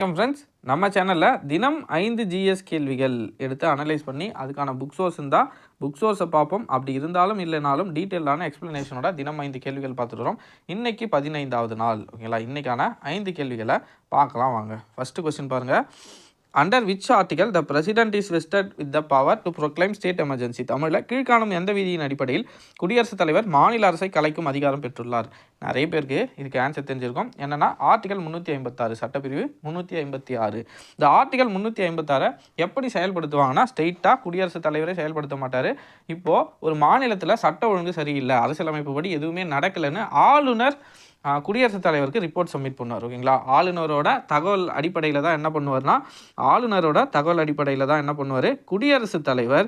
வணக்கம் ஃப்ரெண்ட்ஸ் நம்ம சேனலில் தினம் ஐந்து ஜிஎஸ் கேள்விகள் எடுத்து அனலைஸ் பண்ணி அதுக்கான புக் சோர்ஸ் இருந்தால் புக் சோர்ஸை பார்ப்போம். அப்படி இருந்தாலும் இல்லைனாலும் டீட்டெயிலான எக்ஸ்ப்ளனேஷனோட தினம் ஐந்து கேள்விகள் பார்த்துட்டு இன்றைக்கி பதினைந்தாவது நாள். ஓகேங்களா இன்றைக்கான ஐந்து கேள்விகளை பார்க்கலாம் வாங்க. ஃபஸ்ட்டு கொஸ்டின் பாருங்கள் under which article the president is vested with the power to proclaim state emergency தமிழில் கீழ்காணும் எந்த விதியின் அடிப்படையில் குடியரசுத் தலைவர் மாநில அரசை கலைக்கும் அதிகாரம் பெற்றுள்ளார்? நிறைய பேருக்கு இதுக்கு ஆன்சர் தெரிஞ்சிருக்கும். என்னன்னா ஆர்டிகல் முந்நூற்றி ஐம்பத்தாறு சட்டப்பிரிவு முந்நூற்றி ஐம்பத்தி ஆறு. இந்த ஆர்டிகல் முந்நூற்றி ஐம்பத்தாறை எப்படி செயல்படுத்துவாங்கன்னா ஸ்ட்ரெயிட்டாக குடியரசுத் தலைவரே செயல்படுத்த மாட்டார். இப்போது ஒரு மாநிலத்தில் சட்ட ஒழுங்கு சரியில்லை அரசியலமைப்பு படி எதுவுமே நடக்கலைன்னு ஆளுநர் குடியரசுத் தலைவருக்கு ரிப்போர்ட் சப்மிட் பண்ணுவார் ஓகேங்களா? ஆளுநரோட தகவல் அடிப்படையில் தான் என்ன பண்ணுவார்னா ஆளுநரோட தகவல் அடிப்படையில் தான் என்ன பண்ணுவார்? குடியரசுத் தலைவர்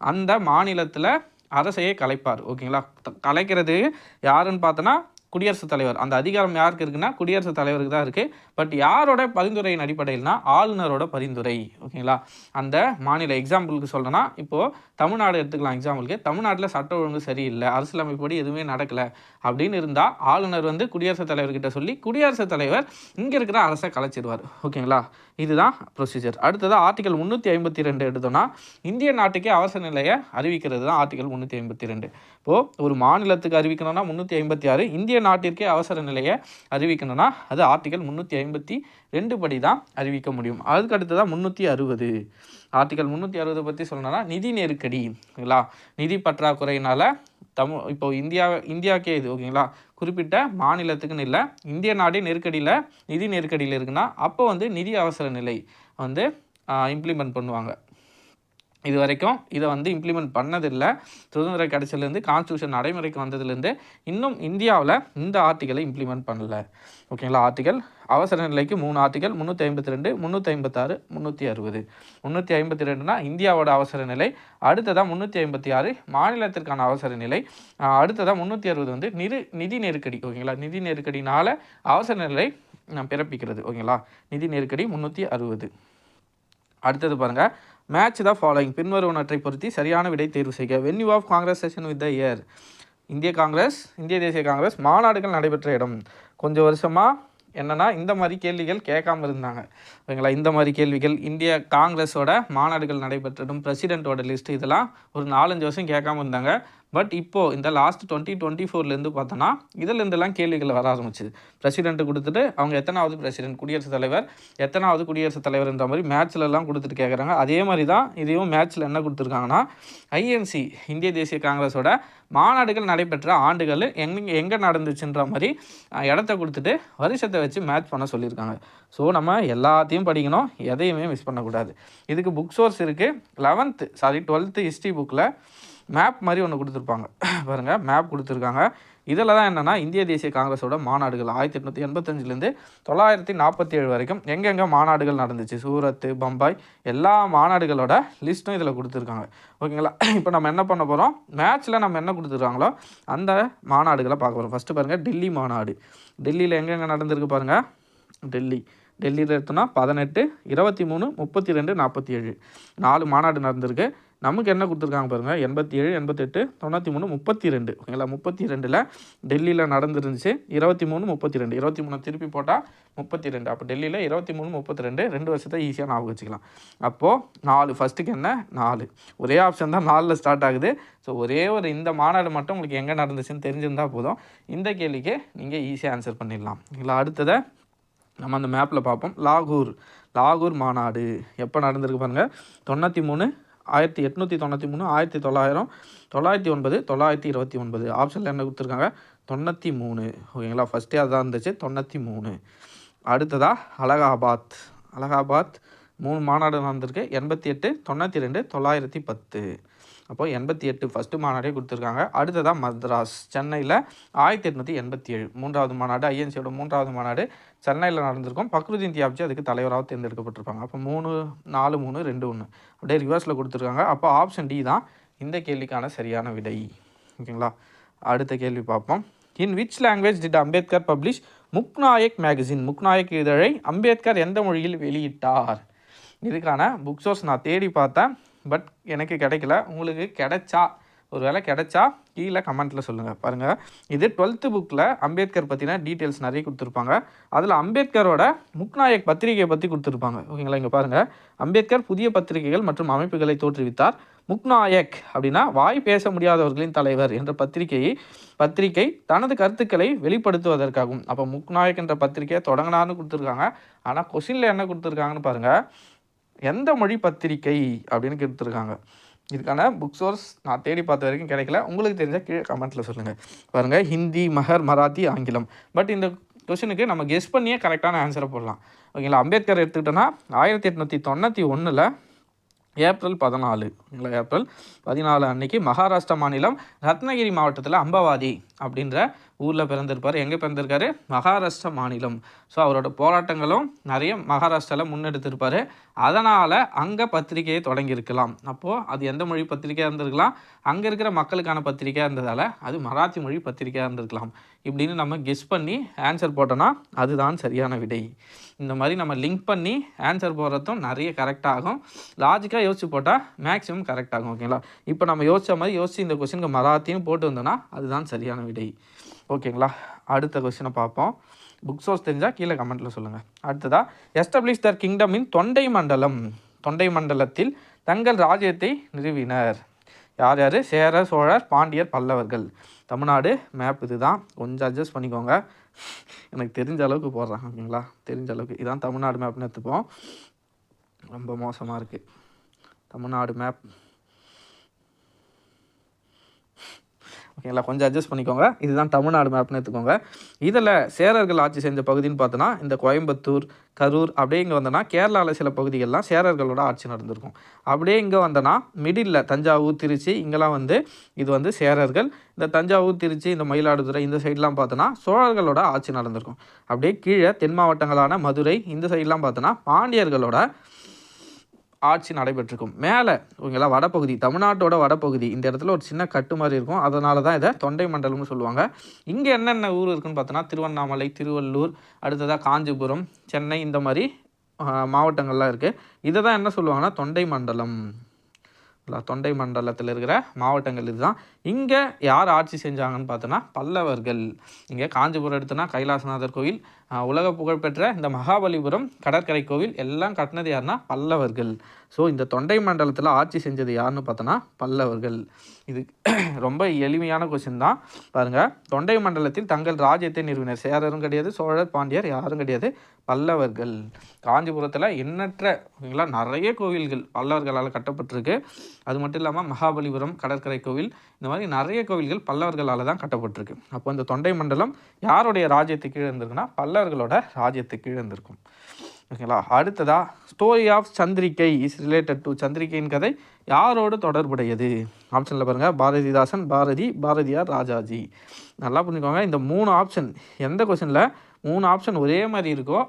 அந்த மாநிலத்தில் அரசையே கலைப்பார் ஓகேங்களா? த- கலைக்கிறது யாருன்னு பார்த்தோன்னா குடியரசுத் தலைவர். அந்த அதிகாரம் யாருக்கு இருக்குன்னா குடியரசுத் தலைவருக்கு தான் இருக்குது பட் யாரோட பரிந்துரையின் அடிப்படையில்னா ஆளுநரோட பரிந்துரை. ஓகேங்களா? அந்த மாநில எக்ஸாம்பிளுக்கு சொல்கிறேன்னா இப்போது தமிழ்நாடு எடுத்துக்கலாம் எக்ஸாம்பிளுக்கு தமிழ்நாட்டில் சட்ட ஒழுங்கு சரியில்லை அரசியலமைப்படி எதுவுமே நடக்கலை அப்படின்னு இருந்தால் ஆளுநர் வந்து குடியரசுத் தலைவர்கிட்ட சொல்லி குடியரசுத் தலைவர் இங்கே இருக்கிற அரசை கலைச்சிடுவார் ஓகேங்களா? இதுதான் ப்ரொசீஜர் அடுத்தது ஆர்டிகல் முந்நூற்றி ஐம்பத்தி ரெண்டு எடுத்தோம்னா இந்திய நாட்டுக்கே அவசர நிலையை அறிவிக்கிறது தான் ஆர்டிகல் முந்நூற்றி ஐம்பத்தி ரெண்டு. இப்போது ஒரு மாநிலத்துக்கு அறிவிக்கணும்னா முந்நூற்றி ஐம்பத்தி ஆறு இந்திய நாட்டிற்கே அவசர நிலையை அறிவிக்கணும்னா அது ஆர்டிகல் முந்நூற்றி ஐம்பத்தி ரெண்டு படி தான் அறிவிக்க முடியும். அதுக்கு அடுத்ததான் முந்நூற்றி அறுபது. ஆர்டிகல் முந்நூற்றி அறுபது பற்றி சொல்லணும்னா நிதி நெருக்கடி ஓகேங்களா நிதி பற்றாக்குறையினால தமிழ் இப்போ இந்தியா இந்தியாக்கே இது ஓகேங்களா? குறிப்பிட்ட மாநிலத்துக்குன்னு இல்லை இந்திய நாடே நெருக்கடியில் நிதி நெருக்கடியில் இருக்குன்னா அப்போ வந்து நிதி அவசர நிலை வந்து இம்ப்ளிமெண்ட் பண்ணுவாங்க. இது வரைக்கும் இதை வந்து இம்ப்ளிமெண்ட் பண்ணதில்லை. சுதந்திர கடைசியிலேருந்து கான்ஸ்டியூஷன் நடைமுறைக்கு வந்ததுலேருந்து இன்னும் இந்தியாவில் இந்த ஆர்டிகலை இம்ப்ளிமெண்ட் பண்ணல. ஓகேங்களா? ஆர்டிகல் அவசர நிலைக்கு மூணு ஆர்டிகள் முந்நூற்றி ஐம்பத்தி ரெண்டு முந்நூற்றி ஐம்பத்தாறு முந்நூற்றி அறுபது. முந்நூற்றி ஐம்பத்தி ரெண்டுனா இந்தியாவோட அவசர நிலை அடுத்ததாக முந்நூற்றி ஐம்பத்தி ஆறு மாநிலத்திற்கான அவசர நிலை அடுத்ததாக முந்நூற்றி அறுபது வந்து நிறு நிதி நெருக்கடி. ஓகேங்களா? நிதி நெருக்கடினால் அவசர நிலை ஆஹ் பிறப்பிக்கிறது. ஓகேங்களா? நிதி நெருக்கடி முந்நூற்றி அறுபது. அடுத்தது பாருங்கள் மேட்ச் த ஃபாலோயிங் பின்வருவனற்றை பொருத்தி சரியான விடை தேர்வு செய்க. Venue of Congress session with the year இந்திய காங்கிரஸ் இந்திய தேசிய காங்கிரஸ் மாநாடுகள் நடைபெற்ற இடம். கொஞ்சம் வருஷமாக என்னென்னா இந்த மாதிரி கேள்விகள் கேட்காம இருந்தாங்க. ஓகேங்களா? இந்த மாதிரி கேள்விகள் இந்திய காங்கிரஸோட மாநாடுகள் நடைபெற்ற இடம் பிரசிடென்ட்டோட லிஸ்ட் இதெல்லாம் ஒரு நாலஞ்சு வருஷம் கேட்காம இருந்தாங்க. பட் இப்போது இந்த லாஸ்ட் டுவெண்ட்டி டுவெண்ட்டி ஃபோர்லேருந்து பார்த்தோன்னா இதுலேருந்துலாம் கேள்விகள் வர ஆரம்பிச்சிது. பிரசிடென்ட் கொடுத்துட்டு அவங்க எத்தனாவது பிரசிடென்ட் குடியரசுத் தலைவர் எத்தனாவது குடியரசுத் தலைவர்ன்ற மாதிரி மேட்ச்லலாம் கொடுத்துட்டு கேட்குறாங்க அதே மாதிரி தான் இதையும் மேட்ச்சில் என்ன கொடுத்துருக்காங்கன்னா ஐஎன்சி இந்திய தேசிய காங்கிரஸோட மாநாடுகள் நடைபெற்ற ஆண்டுகள் எங்கே எங்கே நடந்துச்சுன்ற மாதிரி இடத்த கொடுத்துட்டு வருஷத்தை வச்சு மேட்ச் பண்ண சொல்லியிருக்காங்க. ஸோ நம்ம எல்லாத்தையும் படிக்கணும் எதையுமே மிஸ் பண்ணக்கூடாது. இதுக்கு புக் சோர்ஸ் இருக்குது லெவன்த்து சாரி டுவெல்த்து ஹிஸ்ட்ரி புக்கில் மேப் மாதிரி ஒன்று கொடுத்துருப்பாங்க. பாருங்கள் மேப் கொடுத்துருக்காங்க. இதில் தான் என்னென்னா இந்திய தேசிய காங்கிரஸோட மாநாடுகள். ஆயிரத்தி எட்நூற்றி எண்பத்தஞ்சிலேருந்து தொள்ளாயிரத்தி நாற்பத்தி ஏழு வரைக்கும் எங்கெங்கே மாநாடுகள் நடந்துச்சு? சூரத் பம்பாய் எல்லா மாநாடுகளோட லிஸ்ட்டும் இதில் கொடுத்துருக்காங்க. ஓகேங்களா இப்போ நம்ம என்ன பண்ண போகிறோம் மேட்ச்சில் நம்ம என்ன கொடுத்துருக்காங்களோ அந்த மாநாடுகளை பார்க்க போகிறோம் ஃபஸ்ட்டு பாருங்கள் டெல்லி மாநாடு. டெல்லியில் எங்கெங்கே நடந்திருக்கு பாருங்கள் டெல்லி. டெல்லியில் எடுத்தோன்னா பதினெட்டு இருபத்தி மூணு முப்பத்தி ரெண்டு நாற்பத்தி ஏழு நாலு மாநாடு நடந்திருக்கு. நமக்கு என்ன கொடுத்துருக்காங்க பாருங்கள் எண்பத்தி ஏழு எண்பத்தெட்டு தொண்ணூற்றி மூணு முப்பத்தி ரெண்டு ஓகேங்களா? முப்பத்தி ரெண்டில் டெல்லியில் நடந்துருந்துச்சு. இருபத்தி மூணு முப்பத்தி ரெண்டு இருபத்தி மூணு திருப்பி போட்டால் முப்பத்தி ரெண்டு அப்போ டெல்லியில் இருபத்தி மூணு முப்பத்தி ரெண்டு ரெண்டு வருஷத்தை ஈஸியாக ஞாபகம் வச்சுக்கலாம். அப்போது நாலு. ஃபஸ்ட்டுக்கு என்ன? நாலு. ஒரே ஆப்ஷன் தான் நாலில் ஸ்டார்ட் ஆகுது. ஸோ ஒரே ஒரு இந்த மாநாடு மட்டும் உங்களுக்கு எங்கே நடந்துச்சுன்னு தெரிஞ்சிருந்தால் போதும். இந்த கேள்விக்கு நீங்கள் ஈஸியாக ஆன்சர் பண்ணிடலாம். இல்லை அடுத்ததை நம்ம அந்த மேப்பில் பார்ப்போம். லாகூர். லாகூர் மாநாடு. எப்போ நடந்திருக்கு பாருங்கள் தொண்ணூற்றி மூணு ஆயிரத்தி எட்நூற்றி தொண்ணூற்றி மூணு ஆயிரத்தி தொள்ளாயிரம் தொள்ளாயிரத்தி ஒன்பது தொள்ளாயிரத்தி இருபத்தி ஒன்பது. ஆப்ஷனில் என்ன கொடுத்துருக்காங்க? தொண்ணூற்றி மூணு. ஓகேங்களா? ஃபஸ்ட்டே அதான் இருந்துச்சு. தொண்ணூற்றி மூணு. அடுத்ததாக அலகாபாத். அலகாபாத் மூணு மாநாடு நடந்திருக்கு. எண்பத்தி எட்டு தொண்ணூற்றி ரெண்டு தொள்ளாயிரத்தி பத்து. அப்போ எண்பத்தி எட்டு ஃபஸ்ட்டு மாநாடே கொடுத்துருக்காங்க. அடுத்ததாக மத்ராஸ் சென்னையில் ஆயிரத்தி எட்நூற்றி எண்பத்தி ஏழு மூன்றாவது மாநாடு ஐஎன்சியோட மூன்றாவது மாநாடு சென்னையில் நடந்திருக்கும். பக்ருதீன் தியாப்ஜி அதுக்கு தலைவராக தேர்ந்தெடுக்கப்பட்டிருப்பாங்க. அப்போ மூணு நாலு மூணு ரெண்டு ஒன்று அப்படியே ரிவர்ஸில் கொடுத்துருக்காங்க. அப்போ ஆப்ஷன் டி தான் இந்த கேள்விக்கான சரியான விடை. ஓகேங்களா? அடுத்த கேள்வி பார்ப்போம். In which language did Ambedkar publish Mooknayak magazine Mooknayak இதழை அம்பேத்கர் எந்த மொழியில் வெளியிட்டார்? இதுக்கான புக் சோர்ஸ் நான் தேடி பார்த்தேன். பட் எனக்கு கிடைக்கல. உங்களுக்கு கிடைச்சா ஒரு வேளை கிடைச்சா கீழே கமெண்ட்டில் சொல்லுங்கள் பாருங்கள் இது டுவெல்த்து புக்கில் அம்பேத்கர் பற்றின டீட்டெயில்ஸ் நிறைய கொடுத்துருப்பாங்க. அதில் அம்பேத்கரோட முக்நாயக் பத்திரிகையை பற்றி கொடுத்துருப்பாங்க. ஓகேங்களா? இங்கே பாருங்கள் அம்பேத்கர் புதிய பத்திரிகைகள் மற்றும் அமைப்புகளை தோற்றுவித்தார். முக்நாயக் அப்படின்னா வாய் பேச முடியாதவர்களின் தலைவர் என்ற பத்திரிகையை பத்திரிகை தனது கருத்துக்களை வெளிப்படுத்துவதற்காகும் அப்போ முக்நாயக் என்ற பத்திரிகையை தொடங்கினார்னு கொடுத்துருக்காங்க. ஆனால் கொஷினில் என்ன கொடுத்துருக்காங்கன்னு பாருங்கள் எந்த மொழி பத்திரிகை அப்படின்னு கேட்டுருக்காங்க. இதுக்கான புக் சோர்ஸ் நான் தேடி பார்த்த வரைக்கும் கிடைக்கல. உங்களுக்கு தெரிஞ்சால் கீழே கமெண்ட்டில் சொல்லுங்கள் பாருங்கள் ஹிந்தி மகர் மராத்தி ஆங்கிலம். பட் இந்த கொஷனுக்கு நம்ம கெஸ் பண்ணியே கரெக்டான ஆன்சரை போடலாம். ஓகேங்களா அம்பேத்கர் எடுத்துக்கிட்டோன்னா ஆயிரத்தி எட்நூற்றி தொண்ணூற்றி ஒன்றில் ஏப்ரல் பதினாலு. ஓகேங்களா ஏப்ரல் பதினாலு அன்னைக்கு மகாராஷ்டிரா மாநிலம் ரத்னகிரி மாவட்டத்தில் அம்பவாதி அப்படின்ற ஊரில் பிறந்திருப்பார். எங்கே பிறந்திருக்காரு? மகாராஷ்டிரா மாநிலம். ஸோ அவரோட போராட்டங்களும் நிறைய மகாராஷ்டிராவில் முன்னெடுத்திருப்பார். அதனால் அங்கே பத்திரிகையை தொடங்கியிருக்கலாம். அப்போது அது எந்த மொழி பத்திரிகையாக இருந்திருக்கலாம்? அங்கே இருக்கிற மக்களுக்கான பத்திரிகையாக இருந்ததால் அது மராத்தி மொழி பத்திரிகையாக இருந்திருக்கலாம். இப்படின்னு நம்ம கெஸ் பண்ணி ஆன்சர் போட்டோன்னா அதுதான் சரியான விடை. இந்த மாதிரி நம்ம லிங்க் பண்ணி ஆன்சர் போடுறதும் நிறைய கரெக்டாகும் லாஜிக்காக யோசிச்சு போட்டால் மேக்ஸிமம் கரெக்ட் ஆகும் ஓகேங்களா இப்போ நம்ம யோசிச்ச மாதிரி யோசித்து இந்த கொஸ்டினுக்கு மராத்தியும் போட்டு வந்தோன்னா அதுதான் சரியான விடை. ஓகேங்களா? அடுத்த கொஸ்டினை பார்ப்போம். புக் சோர்ஸ் தெரிஞ்சால் கீழே கமெண்ட்டில் சொல்லுங்கள் அடுத்ததாக எஸ்டப்ளிஷ் தர் கிங்டம் இன் தொண்டை மண்டலம். தொண்டை மண்டலத்தில் தங்கள் ராஜ்யத்தை நிறுவினர். யார் யார்? சேர சோழர் பாண்டியர் பல்லவர்கள். தமிழ்நாடு மேப் இதுதான். கொஞ்சம் அட்ஜஸ்ட் பண்ணிக்கோங்க. எனக்கு தெரிஞ்ச அளவுக்கு போடுறாங்க ஓகேங்களா? தெரிஞ்ச அளவுக்கு. இதான் தமிழ்நாடு மேப்னு எடுத்துப்போம். ரொம்ப மோசமாக இருக்குது தமிழ்நாடு மேப் ஓகேங்களா? கொஞ்சம் அட்ஜஸ்ட் பண்ணிக்கோங்க. இதுதான் தமிழ்நாடு மேப்னு எடுத்துக்கோங்க. இதில் சேரர்கள் ஆட்சி செஞ்ச பகுதின்னு பார்த்தோன்னா இந்த கோயம்புத்தூர் கரூர் அப்படியே இங்கே வந்தோன்னா கேரளாவில் சில பகுதிகள்லாம் சேரர்களோட ஆட்சி நடந்திருக்கும். அப்படியே இங்கே வந்தோன்னா மிடில் தஞ்சாவூர் திருச்சி இங்கெல்லாம் வந்து இது வந்து சேரர்கள். இந்த தஞ்சாவூர் திருச்சி இந்த மயிலாடுதுறை இந்த சைட்லாம் பார்த்தோன்னா சோழர்களோட ஆட்சி நடந்திருக்கும். அப்படியே கீழே தென் மாவட்டங்களான மதுரை இந்த சைட்லாம் பார்த்தோன்னா பாண்டியர்களோட ஆட்சி நடைபெற்றிருக்கும். மேலே ஓகேங்களா வடப்பகுதி தமிழ்நாட்டோட வடப்பகுதி இந்த இடத்துல ஒரு சின்ன கட்டு மாதிரி இருக்கும். அதனால தான் இதை தொண்டை மண்டலம்னு சொல்லுவாங்க. இங்கே என்னென்ன ஊர் இருக்குன்னு பார்த்தோன்னா திருவண்ணாமலை திருவள்ளூர் அடுத்ததாக காஞ்சிபுரம் சென்னை இந்த மாதிரி மாவட்டங்கள்லாம் இருக்குது இதை தான் என்ன சொல்லுவாங்கன்னா தொண்டை மண்டலம். தொண்டை மண்டலத்தில் இருக்கிற மாவட்டங்கள் இதுதான். இங்கே யார் ஆட்சி செஞ்சாங்கன்னு பார்த்தோன்னா பல்லவர்கள். இங்கே காஞ்சிபுரம் எடுத்தோன்னா கைலாசநாதர் கோயில் உலக புகழ்பெற்ற இந்த மகாபலிபுரம் கடற்கரை கோவில் எல்லாம் கட்டினது யாருன்னா பல்லவர்கள். ஸோ இந்த தொண்டை மண்டலத்தில் ஆட்சி செஞ்சது யாருன்னு பார்த்தோன்னா பல்லவர்கள். இது ரொம்ப எளிமையான கொஸ்டின் தான். பாருங்கள் தொண்டை மண்டலத்தில் தங்கள் ராஜ்யத்தை நிறுவினர். சேரரும் கிடையாது சோழர் பாண்டியர் யாரும் கிடையாது. பல்லவர்கள். காஞ்சிபுரத்தில் எண்ணற்ற ஓகேங்களா நிறைய கோவில்கள் பல்லவர்களால் கட்டப்பட்டிருக்கு. அது மட்டும் இல்லாமல் மகாபலிபுரம் கடற்கரை கோவில் இந்த மாதிரி நிறைய கோவில்கள் பல்லவர்களால் தான் கட்டப்பட்டிருக்கு. அப்போ இந்த தொண்டை மண்டலம் யாருடைய ராஜ்யத்துக்கு கீழே இருந்திருக்குன்னா பல்லவர்களோட ராஜ்யத்துக்கு கீழே இருந்திருக்கும். ஓகேங்களா? அடுத்ததா story of Chandrikai is related to சந்திரிகையின் கதை யாரோடு தொடர்புடையது? ஆப்ஷனில் பாருங்கள் பாரதிதாசன் பாரதி பாரதியார் ராஜாஜி. நல்லா புரிஞ்சுக்கோங்க. இந்த மூணு ஆப்ஷன் எந்த கொஷனில் மூணு ஆப்ஷன் ஒரே மாதிரி இருக்கோ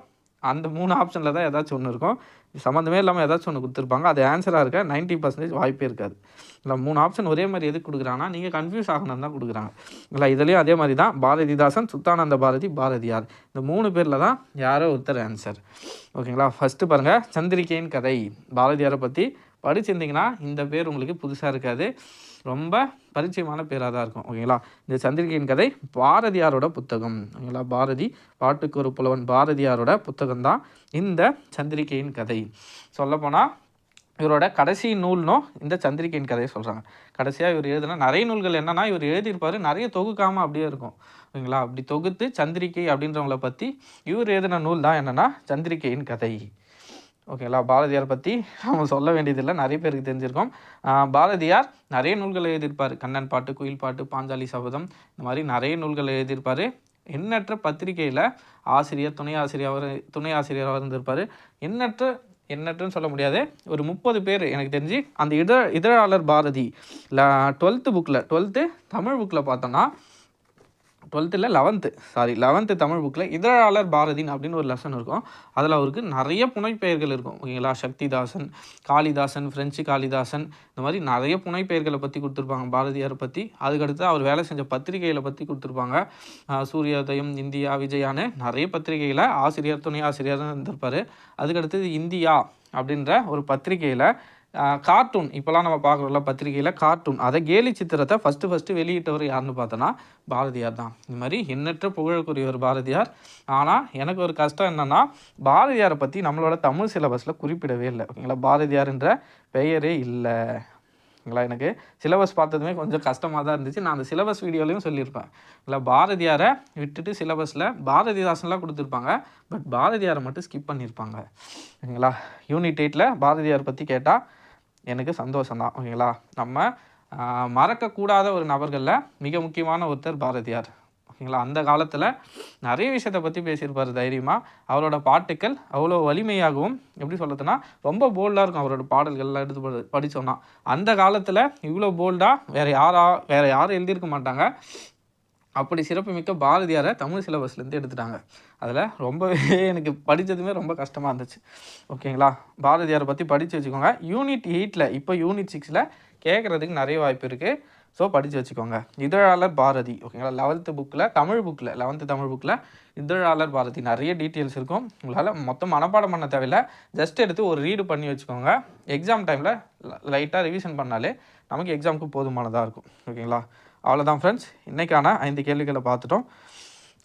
அந்த மூணு ஆப்ஷனில் தான் ஏதாச்சும் ஒன்று இருக்கும். சம்மந்தமே இல்லாமல் ஏதாச்சும் ஒன்று கொடுத்துருப்பாங்க. அது ஆன்சராக இருக்க 90% பர்சன்டேஜ் வாய்ப்பே இருக்காது. இல்லை மூணு ஆப்ஷன் ஒரே மாதிரி எதுக்கு கொடுக்குறாங்கன்னா நீங்கள் கன்ஃபியூஸ் ஆகணும்னு தான் கொடுக்குறாங்க. இல்லை இதுலேயும் அதே மாதிரி தான். பாரதிதாசன் சுத்தானந்த பாரதி பாரதியார். இந்த மூணு பேரில் தான் யாரோ ஒருத்தர் ஆன்சர் ஓகேங்களா? ஃபஸ்ட்டு பாருங்கள் சந்திரிகையின் கதை. பாரதியாரை பற்றி படிச்சிருந்தீங்கன்னா இந்த பேர் உங்களுக்கு புதுசாக இருக்காது. ரொம்ப பரிச்சயமான பேராக தான் இருக்கும் ஓகேங்களா? இந்த சந்திரிகையின் கதை பாரதியாரோட புத்தகம் ஓகேங்களா? பாரதி பாட்டுக்கு ஒரு புலவன் பாரதியாரோட புத்தகம் தான் இந்த சந்திரிகையின் கதை. சொல்லப்போனால் இவரோட கடைசி நூல்னும் இந்த சந்திரிகையின் கதையை சொல்கிறாங்க கடைசியாக இவர் எழுதின நிறைய நூல்கள் என்னென்னா இவர் எழுதியிருப்பார் நிறைய தொகுக்காமல் அப்படியே இருக்கும் ஓகேங்களா? அப்படி தொகுத்து சந்திரிகை அப்படின்றவங்கள பற்றி இவர் எழுதின நூல் தான் என்னென்னா சந்திரிகையின் கதை. ஓகேங்களா? பாரதியார் பற்றி நம்ம சொல்ல வேண்டியதில்லை. நிறைய பேருக்கு தெரிஞ்சிருக்கோம். பாரதியார் நிறைய நூல்கள் எழுதியிருப்பார். கண்ணன் பாட்டு குயில் பாட்டு பாஞ்சாலி சபதம் இந்த மாதிரி நிறைய நூல்கள் எழுதியிருப்பார். எண்ணற்ற பத்திரிகையில் ஆசிரியர் துணை ஆசிரியர் துணை ஆசிரியராக இருந்திருப்பார். எண்ணற்ற எண்ணற்றன்னு சொல்ல முடியாது. ஒரு முப்பது பேர் எனக்கு தெரிஞ்சு அந்த இதழ இதழாளர் பாரதி டுவெல்த்து புக்கில் டுவெல்த்து தமிழ் புக்கில் பார்த்தோன்னா டுவெல்த்தில் லெவன்த்து சாரி லெவன்த்து தமிழ் புக்கில் இதழாளர் பாரதின் அப்படின்னு ஒரு லெசன் இருக்கும். அதில் அவருக்கு நிறைய புனைப்பெயர்கள் இருக்கும். ஓகேங்களா? சக்திதாசன் காளிதாசன் ஃப்ரெஞ்சு காளிதாசன் இந்த மாதிரி நிறைய புனைப்பெயர்களை பற்றி கொடுத்துருப்பாங்க பாரதியாரை பற்றி அதுக்கடுத்து அவர் வேலை செஞ்ச பத்திரிகைகளை பற்றி கொடுத்துருப்பாங்க. சூரியோதயம் இந்தியா விஜயான்னு நிறைய பத்திரிகையில் ஆசிரியர் துணை ஆசிரியர் இருந்திருப்பார். அதுக்கடுத்து இந்தியா அப்படின்ற ஒரு பத்திரிகையில் கார்ட்டூன். இப்போலாம் நம்ம பார்க்குறோம்ல பத்திரிகையில் கார்ட்டூன். அதை கேலி சித்திரத்தை ஃபஸ்ட்டு ஃபஸ்ட்டு வெளியிட்டவர் யாருன்னு பார்த்தோன்னா பாரதியார் தான். இந்த மாதிரி எண்ணற்ற புகழுக்குரியவர் பாரதியார். ஆனால் எனக்கு ஒரு கஷ்டம் என்னென்னா பாரதியாரை பற்றி நம்மளோட தமிழ் சிலபஸில் குறிப்பிடவே இல்லை. ஓகேங்களா பாரதியார்ன்ற பெயரே இல்லை. ஓகேங்களா எனக்கு சிலபஸ் பார்த்ததுமே கொஞ்சம் கஷ்டமாக தான் இருந்துச்சு. நான் அந்த சிலபஸ் வீடியோலையும் சொல்லியிருப்பேன். இல்லை பாரதியாரை விட்டுட்டு சிலபஸில் பாரதிதாசன்லாம் கொடுத்துருப்பாங்க. பட் பாரதியாரை மட்டும் ஸ்கிப் பண்ணியிருப்பாங்க. ஓகேங்களா யூனிட் எயிட்டில் பாரதியார் பற்றி கேட்டால் எனக்கு சந்தோஷம்தான் ஓகேங்களா? நம்ம மறக்கக்கூடாத ஒரு நபர்களில் மிக முக்கியமான ஒருத்தர் பாரதியார் ஓகேங்களா? அந்த காலத்தில் நிறைய விஷயத்தை பற்றி பேசியிருப்பார் தைரியமாக அவரோட பாட்டுக்கள் அவ்வளோ வலிமையாகவும் எப்படி சொல்கிறதுனா ரொம்ப போல்டாக இருக்கும் அவரோட பாடல்கள்லாம் எடுத்து படி- அந்த காலத்தில் இவ்வளோ போல்டாக வேறு யாரா வேறு யாரும் எழுதியிருக்க மாட்டாங்க. அப்படி சிறப்புமிக்க பாரதியாரை தமிழ் சிலபஸ்லேருந்து எடுத்துட்டாங்க. அதில் ரொம்பவே எனக்கு படித்ததுமே ரொம்ப கஷ்டமாக இருந்துச்சு. ஓகேங்களா? பாரதியாரை பற்றி படித்து வச்சுக்கோங்க. யூனிட் எயிட்டில் இப்போ யூனிட் சிக்ஸில் கேட்குறதுக்கு நிறைய வாய்ப்பு இருக்குது ஸோ படித்து வச்சுக்கோங்க. இதழாளர் பாரதி ஓகேங்களா? லெவல்த்து புக்கில் தமிழ் புக்கில் லெவன்த்து தமிழ் புக்கில் இதழாளர் பாரதி. நிறைய டீட்டெயில்ஸ் இருக்கும். உங்களால் மொத்தம் மனப்பாடம் பண்ண தேவையில்ல. ஜஸ்ட் எடுத்து ஒரு ரீடு பண்ணி வச்சுக்கோங்க. எக்ஸாம் டைமில் லைட்டாக ரிவிஷன் பண்ணாலே நமக்கு எக்ஸாமுக்கு போதுமானதாக இருக்கும். ஓகேங்களா? அவ்வளோதான் ஃப்ரெண்ட்ஸ் இன்றைக்கான ஐந்து கேள்விகளை பார்த்துட்டோம்.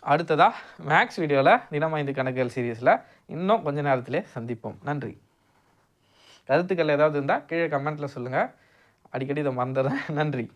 அடுத்ததாக மேக்ஸ் வீடியோவில் தினம் ஐந்து கணக்குகள் சீரியஸில் இன்னும் கொஞ்ச நேரத்திலே சந்திப்போம். நன்றி. கருத்துக்கள் ஏதாவது இருந்தால் கீழே கமெண்ட்டில் சொல்லுங்கள் அடிக்கடி இதை மறந்துடுறேன். நன்றி.